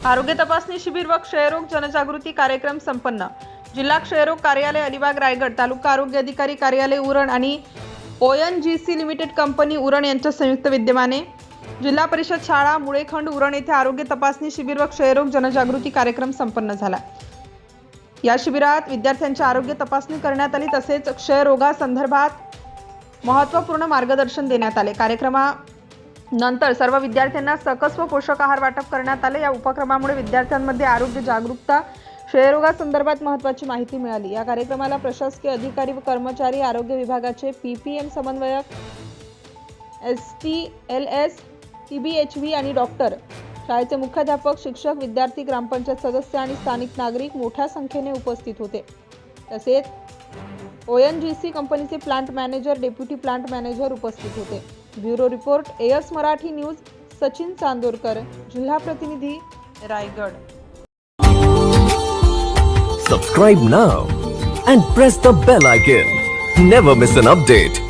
आरोग्य तपासणी शिबिर व क्षयरोग जनजागृती कार्यक्रम संपन्न. जिल्हा क्षयरोग कार्यालय अलिबाग रायगड तालुका आरोग्य अधिकारी कार्यालय उरण आणि O N G C limited company Uran यांच्या संयुक्त विद्यमाने जिल्हा परिषद शाळा मुळेखंड उरण येथे आरोग्य तपासणी शिबिर व क्षयरोग जनजागृती कार्यक्रम संपन्न झाला. या शिबिरात विद्यार्थ्यांची आरोग्य तपासणी करण्यात आली तसेच क्षयरोगासंदर्भात महत्त्वपूर्ण मार्गदर्शन देण्यात आले. कार्यक्रमा नंतर सर्व विद्यार्थ्यांना सकस व पोषक आहार वाटप करण्यात आले. या उपक्रमामुळे विद्यार्थ्यांमध्ये आरोग्य जागरूकता क्षयरोगासंदर्भात महत्त्वाची माहिती मिळाली. या कार्यक्रमाला प्रशासकीय अधिकारी व कर्मचारी आरोग्य विभागाचे पी पी एम समन्वयक S T L S T B H V आणि डॉक्टर. शाळेचे मुख्याध्यापक शिक्षक विद्यार्थी ग्रामपंचायत सदस्य आणि स्थानिक नागरिक मोठ्या संख्येने उपस्थित होते. तसेच ओ एन जी सी कंपनीचे plant manager deputy plant manager उपस्थित होते. Bureau report AS Marathi news Sachin Chandorkar जिल्हा प्रतिनिधी Raigad Subscribe now and press the bell icon. Never miss an update.